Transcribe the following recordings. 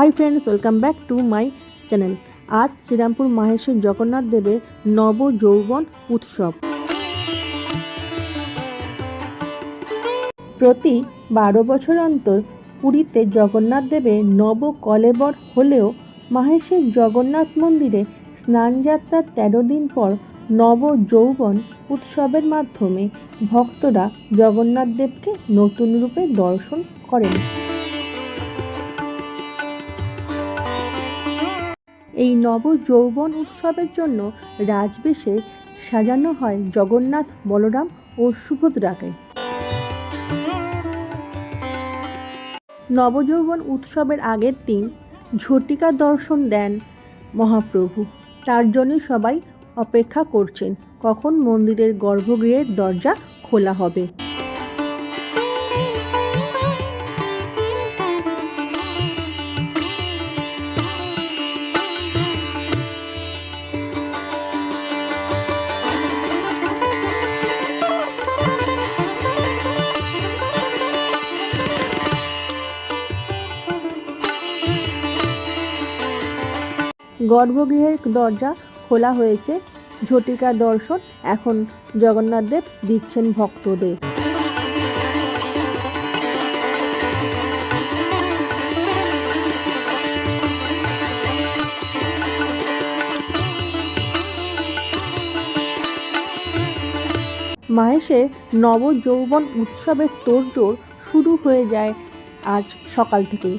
Hi friends welcome back to my channel আজ শ্রীরামপুর মাহেশের জগন্নাথ দেবের নব যৌবন উৎসব। প্রতি বারো বছর অন্তর পুরীতে জগন্নাথ দেবের নব কলেবর হলেও মাহেশের জগন্নাথ মন্দিরে স্নানযাত্রার তেরো দিন পর নব যৌবন উৎসবের মাধ্যমে ভক্তরা জগন্নাথ দেবকে নতুন রূপে দর্শন করেন। এই নব যৌবন উৎসবের জন্য রাজবেশে সাজানো হয় জগন্নাথ, বলরাম ও সুভদ্রাকে। নবযৌবন উৎসবের আগের দিন ঝটিকা দর্শন দেন মহাপ্রভু। তার জন্যই সবাই অপেক্ষা করছেন, কখন মন্দিরের গর্ভগৃহের দরজা খোলা হবে। গর্ভগৃহের দরজা খোলা হয়েছে। ঝটিকা দর্শন এখন জগন্নাথ দেব দিচ্ছেন ভক্তদের। মাহেশের নবযৌবন উৎসবের তোড়জোড় শুরু হয়ে যায় আজ সকাল থেকেই।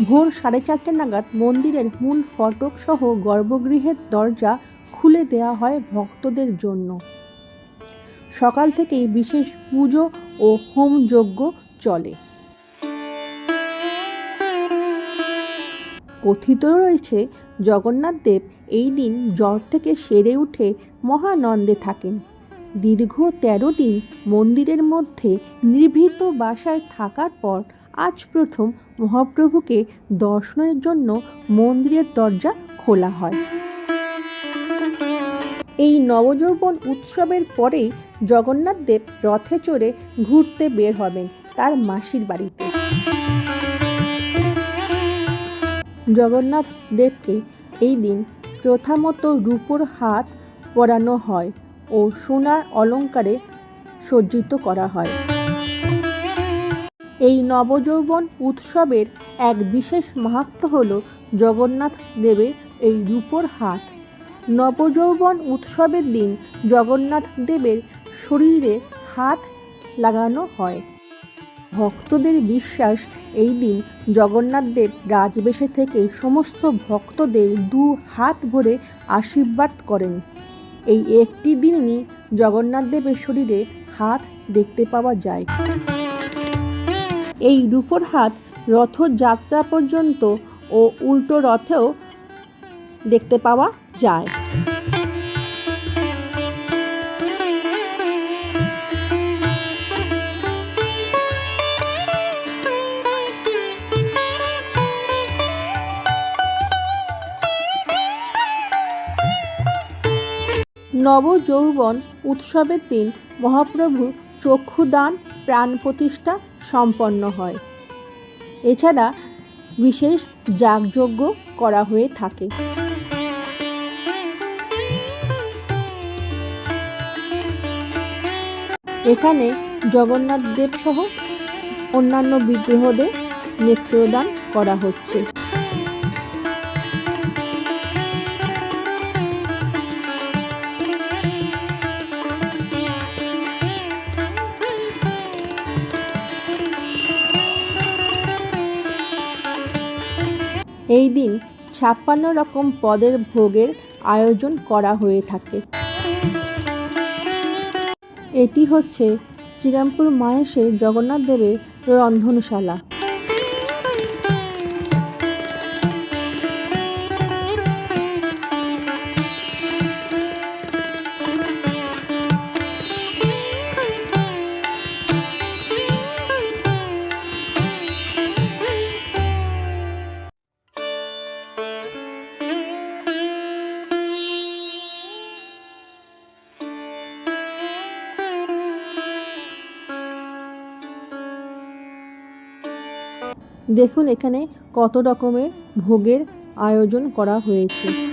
ভোর সাড়ে চারটে নাগাদ মন্দিরের মূল ফটক সহ গর্ভগৃহের দরজা খুলে দেওয়া হয় ভক্তদের জন্য। সকাল থেকেই বিশেষ পুজো ও হোম যজ্ঞ চলে। কথিত রয়েছে, জগন্নাথ দেব এই দিন জ্বর থেকে সেরে উঠে মহানন্দে থাকেন। দীর্ঘ তেরো দিন মন্দিরের মধ্যে নির্ভীত বাসায় থাকার পর আজ প্রথম মহাপ্রভুকে দর্শনের জন্য মন্দিরের দরজা খোলা হয়। এই নবযৌবন উৎসবের পরেই জগন্নাথ দেব রথে চড়ে ঘুরতে বের হবেন তার মাসির বাড়িতে। জগন্নাথ দেবকে এই দিন প্রথামতো রূপোর হাত পরানো হয় ও সোনার অলঙ্কারে সজ্জিত করা হয়। এই নবযৌবন উৎসবের এক বিশেষ মাহাত্ম হল জগন্নাথ দেবের এই রূপোর হাত। নবযৌবন উৎসবের দিন জগন্নাথ দেবের শরীরে হাত লাগানো হয়। ভক্তদের বিশ্বাস, এই দিন জগন্নাথ দেব রাজবেশে থেকে সমস্ত ভক্তদের দু হাত ভরে আশীর্বাদ করেন। এই একটি দিনই জগন্নাথ দেবের শরীরে হাত দেখতে পাওয়া যায়। এই রূপোর হাত রথযাত্রা পর্যন্ত ও উল্টো রথেও দেখতে পাওয়া যায়। নবযৌবন উৎসবের দিন মহাপ্রভুর চক্ষুদান, প্রাণ প্রতিষ্ঠা সম্পন্ন হয়। এছাড়া বিশেষ যাগযজ্ঞ করা হয়ে থাকে। এখানে জগন্নাথ দেব সহ অন্যান্য বিগ্রহদের নেত্রদান করা হচ্ছে। এই দিন ছাপ্পান্ন রকম পদের ভোগের আয়োজন করা হয়ে থাকে। এটি হচ্ছে শ্রীরামপুর মায়েশের জগন্নাথ দেবের রন্ধনশালা। দেখুন এখানে কত রকমের ভোগের আয়োজন করা হয়েছে।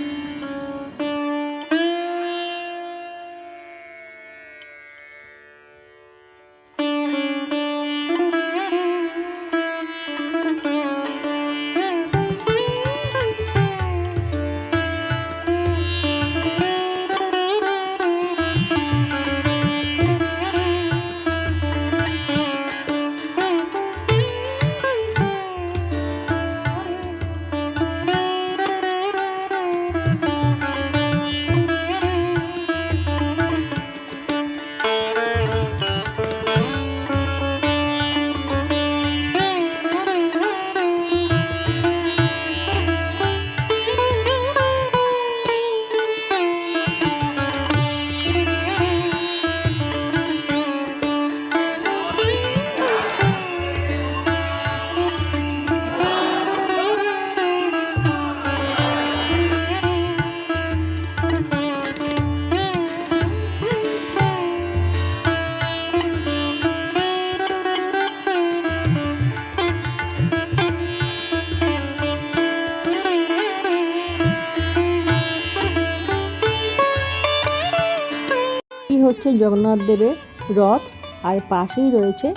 হচ্ছে জগন্নাথ দেবের রথ আর পাশেই রয়েছে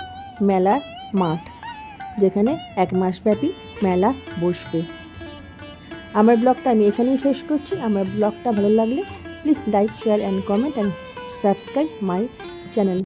মেলার মাঠ, যেখানে এক মাসব্যাপী মেলা বসবে। আমার ব্লগটা আমি এখানেই শেষ করছি। আমার ব্লগটা ভালো লাগলে please like share and comment and subscribe my channel